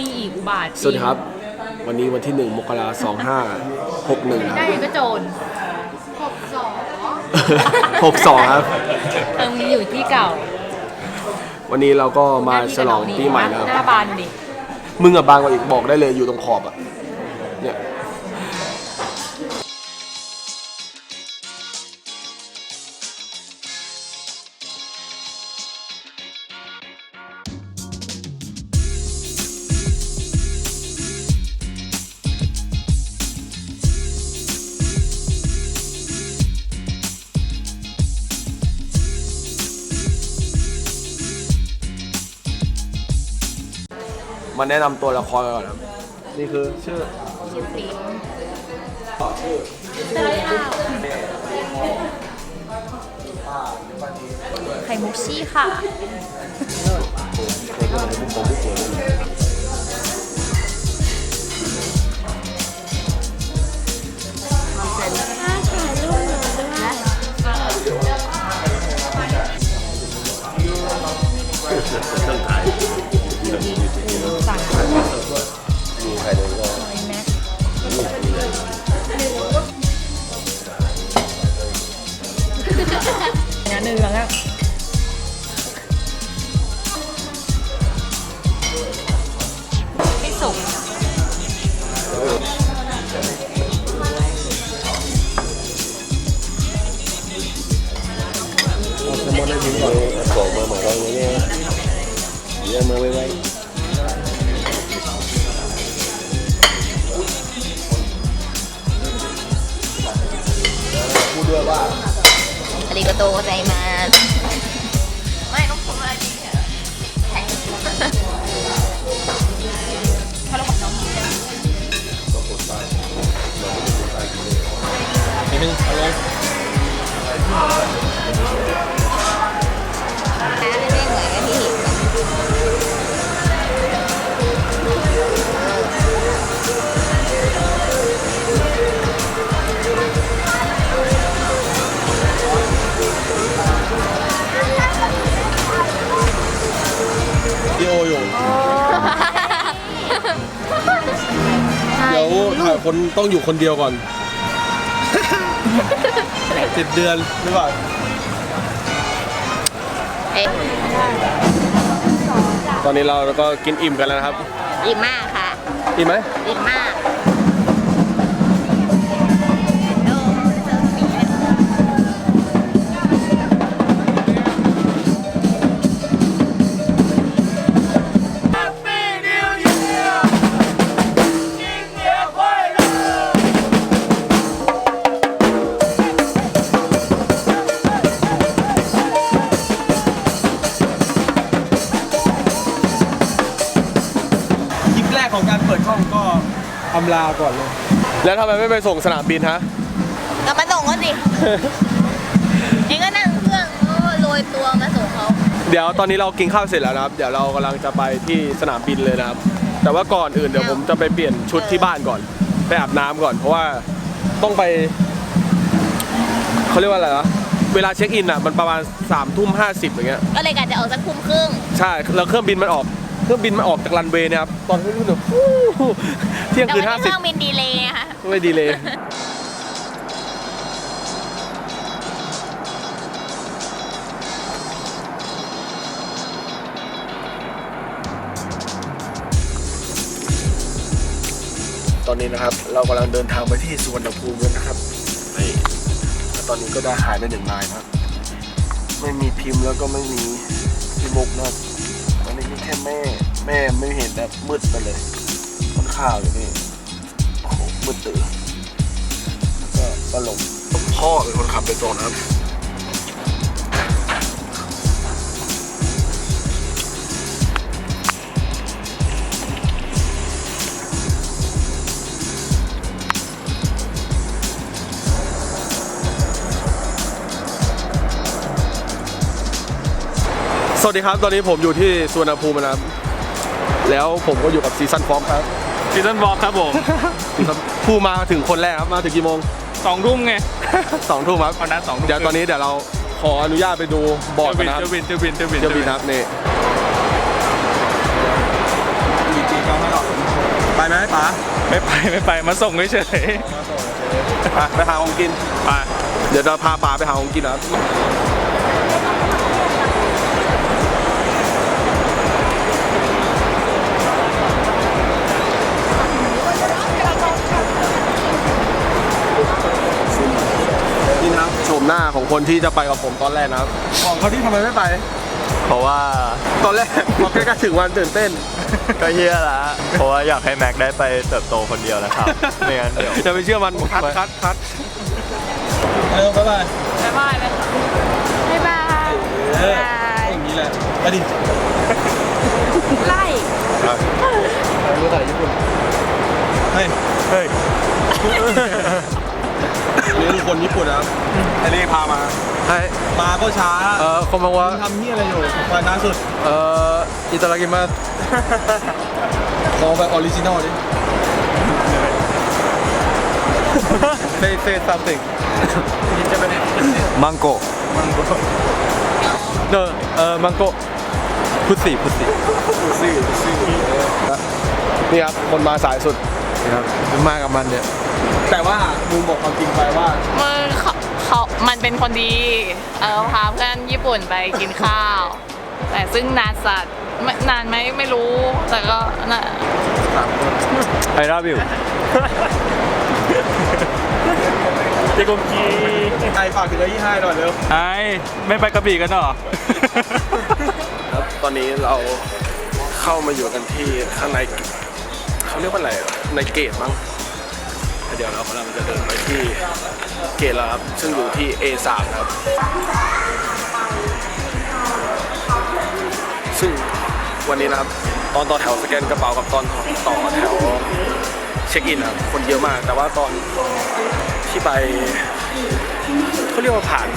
นี่อีกอุบาทจงสวัสดีครับ วันนี้วันที่1มกราคม2561นะได้ก็โจร62ครับเออมึงอยู่ที่เก่า วันนี้เราก็มาหน้ที่ฉลองปีใหม่หนะครับน้าบานดิมึงกับบางกว่าอีกบอกได้เลยอยู่ตรงขอบอะเนี่ย มาแนะนำตัวละครก่อนครับนี่คือชื่อชื่อฟิล์มไข่มุกชี่ค่ะสั่ง ไม่เหมือนกับที่เห็นพี่โออยู่ เดี๋ยวถ่ายคนต้องอยู่คนเดียวก่อน สิบเดือนหรือเปล่าเอ๊ะตอนนี้เราก็กินอิ่มกันแล้วนะครับดีมากค่ะ อิ่มไหมดีมากาก่อนเลย แล้วทำไมไม่ไปส่งสนามบินฮะ กลับมาส่งเขาสิ เองก็นั่งเครื่องเออโรยตัวมาส่งเขาเดี๋ยวตอนนี้เรากินข้าวเสร็จแล้วนะครับ เดี๋ยวเรากำลังจะไปที่สนามบินเลยนะครับ แต่ว่าก่อนอื่นเดี๋ยวผมจะไปเปลี่ยนชุดที่บ้านก่อน ไปอาบน้ำก่อน เพราะว่าต้องไปเขาเรียกว่าอะไรวะเวลาเช็คอินอะมันประมาณ3ามทุ่มห้าสิบอย่างเงี้ย ก็เลยกะจะออกสักทุ่มครึ่ง ใช่ แล้วเครื่องบินมันออก เครื่องบินมันออกจากรันเวย์เนะครับ ตอนที่นู่นเนี่ยฟู้เที่ยงแต่คืวันนห้านี้เคสิบรื่องบินดีเลยไงค่ะไม่ดีเลยตอนนี้นะครับเรากำลังเดินทางไปที่สุวรรณภูมิกันนะครับนี่แล้วตอนนี้ก็ได้หายได้หนึ่งนายนะครับ ไม่มีพิมพ์แล้วก็ไม่มีพี่มุกนะครับตอนนี้มีแค่แม่ แม่ไม่เห็นแบบมืดไปเลย มันข้าวอยู่นี่โอ้โหมืดตื่นแล้วก็ก็ลงพ่อเป็นคนขับไปตรงนะครับ วัสดีครับ ตอนนี้ผมอยู่ที่สุวรรณภูมินะครับ แล้วผมก็อยู่กับซีซันฟอมครับซีซันบอกครับผมผู้มาถึงคนแรกครับ มาถึงกี่โมงสองทุ่มไงสองทุ่มครับวันนั้นสองทุ่มเดี๋ยวตอนนี้เดี๋ยวเราขออนุญาตไปดูบอร์ดเที่กัยวนนะครับบินเที่ยวบินเที่ยวบินเที่ยวบินนะครับนี่จีจีเก้าห้าไหมป๋าไม่ไปไม่ไปมาส่งเฉยไปไปหาของกินๆไปเดี๋ยวเราพาป๋าไปหาของกินนะครับ หน้าของคนที่จะไปกับผมตอนแรกนะครับของเขาที่ทำไมไม่ไป เพราะว่าตอนแรกพอใกล้ๆถึงวันตื่นเต้น ก็เฮียละ เพราะว่าอยากให้แม็กได้ไปเติบโตคนเดียวนะครับไม่งั้นเดี๋ยวจะไปเชื่อมันคัดคัดคัดเออบ๊ายบายบ๊ายบายเลยค่ะบ๊ายบายเอออย่างนี้แหละไปดิไล่รู้แต่ญี่ปุ่นเฮ้ยเฮ้ย เรือยงคนญี่ปุ่นครับไอรีพามาはい、มาก็ช้าเอ่อこんばんはคุณทำนี่อะไรอยู่มาน้าสุด เอ่ออิตาลีมาขอแบบออริจินอลดิ say say something มังโกมังโกเนอเออมังโกพุทสีพุทสีพุทสีพุทสีนี่ครับ คนมาสายสุดนี่ครับมากับมันเนี่ย แต่ว่ามึงบอกความจริงไปว่ามึงเขาเขามันเป็นคนดี เออพาเพื่อนญี่ปุ่นไปกินข้าว แต่ซึ่งนานสัตว์ไม่นานไหมไม่รู้ แต่ก็น่ะไอรับอยู่เจโกกีใครฝากถึงไอ้ยี่ห้าหน่อยเร็วไอไม่ไปกระบี่กันเหรอ ครับตอนนี้เราเข้ามาอยู่กันที่ข้างในเขาเรียกว่าอะไรอะในเกตมั้ง เดี๋ยวเรากำลังจะเดินไปที่เกตแล้วครับ ซึ่งอยู่ที่ A3 ครับ ซึ่งวันนี้นะครับ ตอนต่อแถวสแกนกระเป๋ากับตอนต่อแถวเช็คอินนะครับคนเยอะมาก แต่ว่าตอนที่ไปเขาเรียกว่าผ่าน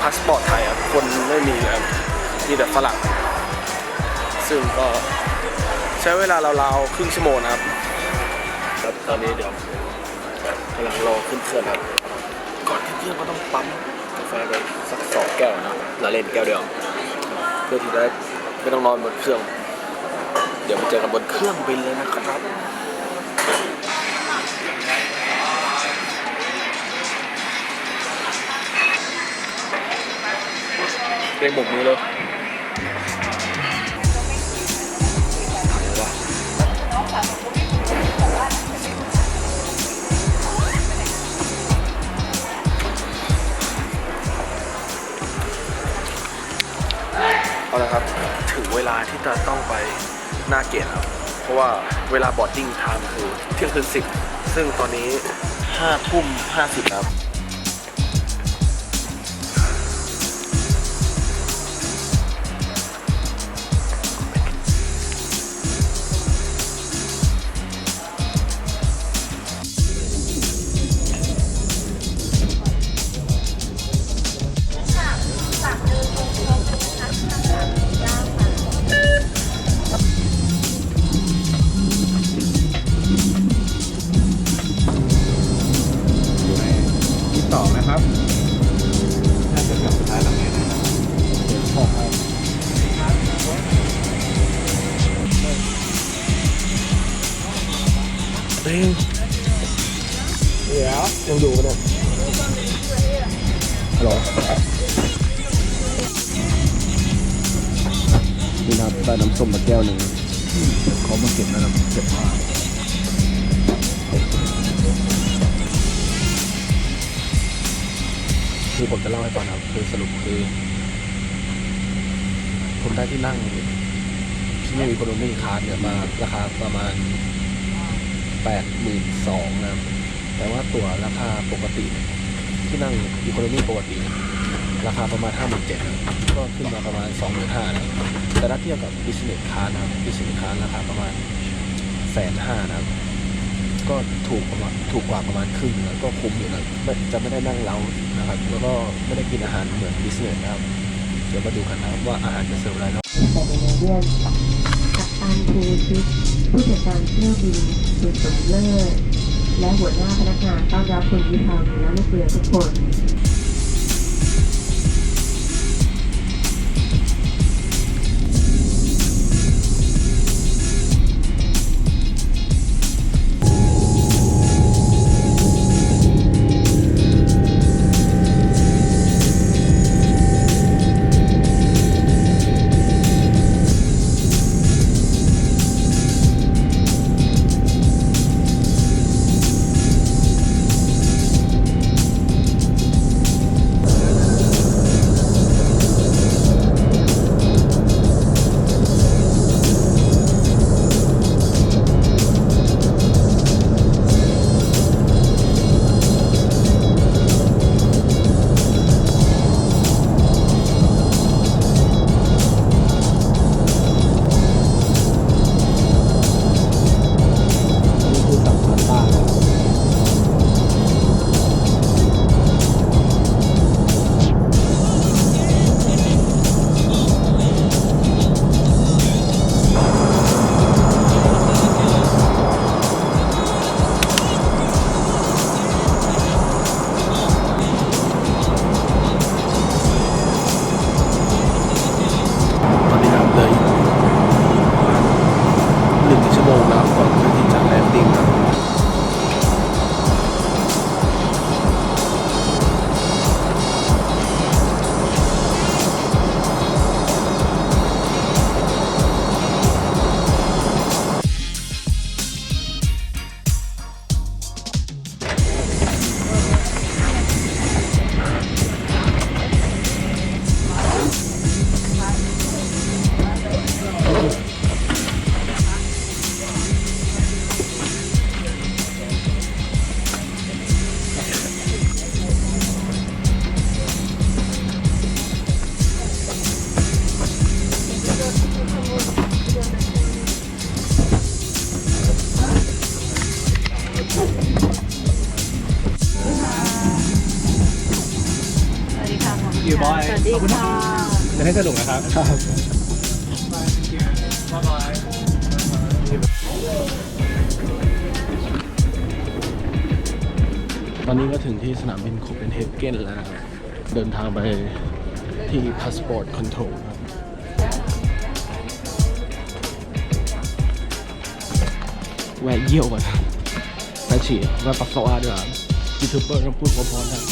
พาสปอร์ตไทยครับคนไม่มีเลยครับมีแต่ฝรั่ง ซึ่งก็ใช้เวลาราวๆครึ่งชั่วโมงนะครับครับตอนนี้เดี๋ยว กำลังรอขึ้นเครื่องครับ ก่อนขึ้นเครื่องก็ต้องปั๊มกาแฟไปสักสองแก้วนะเราเล่นแก้วเดียว เพื่อที่จะไม่ต้องนอนบนเครื่อง เดี๋ยวมาเจอกันบนเครื่องบินเลยนะครับเรียกบกมือเลย น้าเกินครับ เพราะว่าเวลาบอร์ดดิ้งไทม์คือเที่ยงคืนสิบซึ่งตอนนี้ห้าทุ่มห้าสิบครับ เดี๋ยวยังอยู่กันเนี่ยฮัลโหลนี่นะครับได้น้ำส้มมาแก้วหนึ่งเขามาเก็บนะครับเก็บมาคือผมจะเล่าให้ฟังนะครับคือสรุปคือ ผมได้ที่นั่งที่มีโคโนมี่คาร์ดเนี่ยมาราคาประมาณแปดหมื่นสองนะครับ แต่ว่าตั๋วราคาปกติ ที่นั่งอีโคโนมี่ปกติ ราคาประมาณห้าหมก็ขึ้นมาประมาณสองหมแต่ถ้าเทียบกับบิสเนสคาร์นะครับบิสเนสคาร์ราคาประมาณแสนห้านะครับก็ถูกประมาณถูกกว่าประมาณครึ่งนะก็คุ้มอยู่นะจะไม่ได้นั่งเล้านะครับ แล้วก็ไม่ได้กินอาหารเหมือนบิสเนสนะครับ เดี๋ยวมาดูกันนะครับว่าอาหารจะเสิร์ฟอะไรนะต่ในเรื่องกัปตันภูชิตผู้จัดการเที่ยวบินคุณสมเลิศ และหัวหน้าพนักงานต้อนรับคุณวิภาและลูกเรือทุกคน ให้สนุกนะครับตอนนี้ก็ถึงที่สนามบินโคเปนเฮเกนแล้วนะครับเดินทางไปที่ Passport Control ครับแวะเยี่ยวก่อนครับแวะฉี่แวะปัสสาวะด้วยครับยูทูบเบอร์ต้องพูดพร้อมๆกัน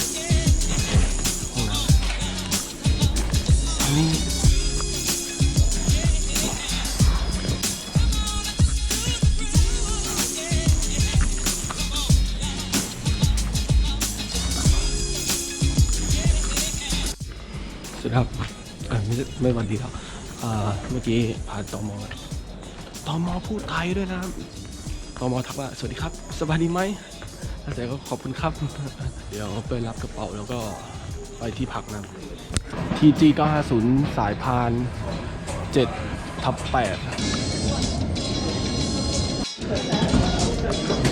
ครับไม่ใช่ไม่วันดีครับเมื่อกี้ผ่านตอมตอมพูดไทยด้วยนะครับตมทักว่าสวัสดีครับ สบายดีไหมถ้าแต่ก็ขอบคุณครับ เดี๋ยวไปรับกระเป๋าแล้วก็ไปที่พักนะ TG 950สายพาน7ทับ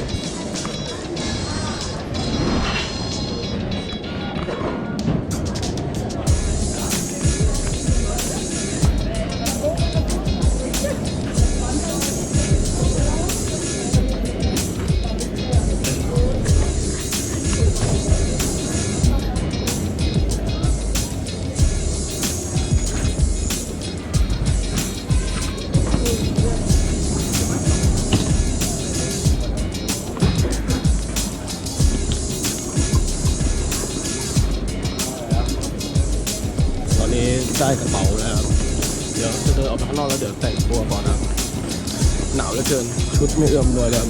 8างนอกแล้วเดี๋ยวแต่งตัวก่อนนะหนาวเหลือเกินชุดไม่เอื้อมเลยแล้ว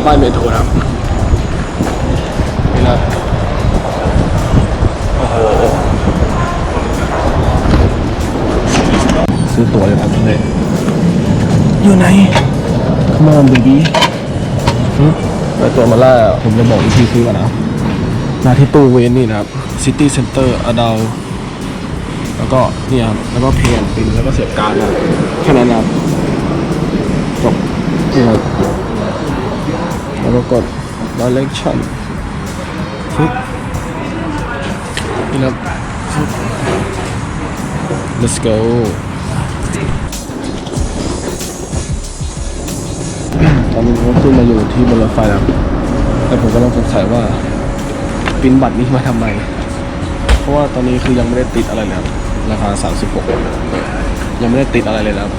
ามป้ายเมโทรนะครับนี่นะโอ้โหซื้อตั๋วเลยครับเลยอยู่ไหน Come on baby ได้ตั๋วมาแล้วผมจะบอกอีกทีซื้อก่อนนะมาที่ตู้เวนนี่นะครับ City Center อดาวแล้วก็เนี่ยครับแล้วก็เพย์ปินแล้วก็เสียบการ์ดนะครับแค่นั้นนะครับจบนี่ครับ แล้วก็กด direction ฟึบนี่ครับฟึบ let's go ตอนนี้ผมขึ้นมาอยู่ที่บนรถไฟแล้วแต่ผมกำลังสงสัยว่าปิ้นบัตรนี้มาทำไม เพราะว่าตอนนี้คือยังไม่ได้ติดอะไรเลยครับราคา 36 ยังไม่ได้ติดอะไรเลยนะครับ